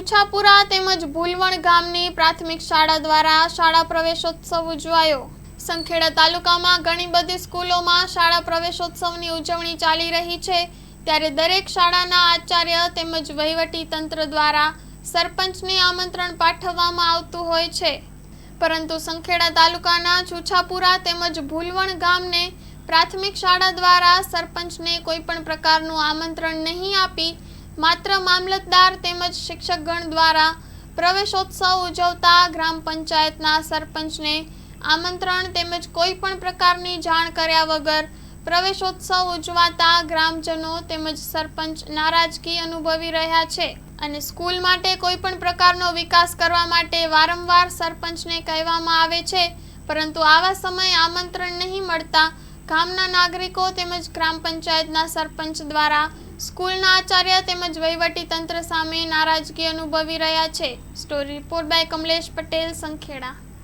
છુછાપુરા તેમજ ભૂલવણ ગામની પ્રાથમિક શાળા દ્વારા શાળા પ્રવેશોત્સવ ઉજવાયો. સંખેડા તાલુકામાં ઘણી બધી સ્કૂલોમાં શાળા પ્રવેશોત્સવની ઉજવણી ચાલી રહી છે. ત્યારે દરેક શાળાના આચાર્ય તેમજ વહીવટી તંત્ર દ્વારા સરપંચને આમંત્રણ પાઠવવામાં આવતું હોય છે. પરંતુ સંખેડા તાલુકાના છુછાપુરા તેમજ ભૂલવણ ગામને પ્રાથમિક શાળા દ્વારા સરપંચને કોઈ પણ પ્રકારનું આમંત્રણ નહીં આપી માત્ર મામલતદાર તેમજ શિક્ષકગણ દ્વારા પ્રવેશોત્સવ ઉજવતા ગ્રામ પંચાયતના સરપંચને આમંત્રણ તેમજ કોઈ પણ પ્રકારની જાણ કર્યા વગર પ્રવેશોત્સવ ઉજવાતા ગ્રામજનો તેમજ સરપંચ નારાજગી અનુભવી રહ્યા છે અને સ્કૂલ માટે કોઈ પણ પ્રકારનો વિકાસ કરવા માટે વારંવાર સરપંચને કહેવામાં આવે છે. પરંતુ આવા સમયે આમંત્રણ નહીં મળતા ગામના નાગરિકો તેમજ ગ્રામ પંચાયતના સરપંચ દ્વારા સ્કૂલના આચાર્ય તેમજ વહીવટી તંત્ર સામે નારાજગી અનુભવી રહ્યા છે. Story report by Kamlesh Patel Sankheda.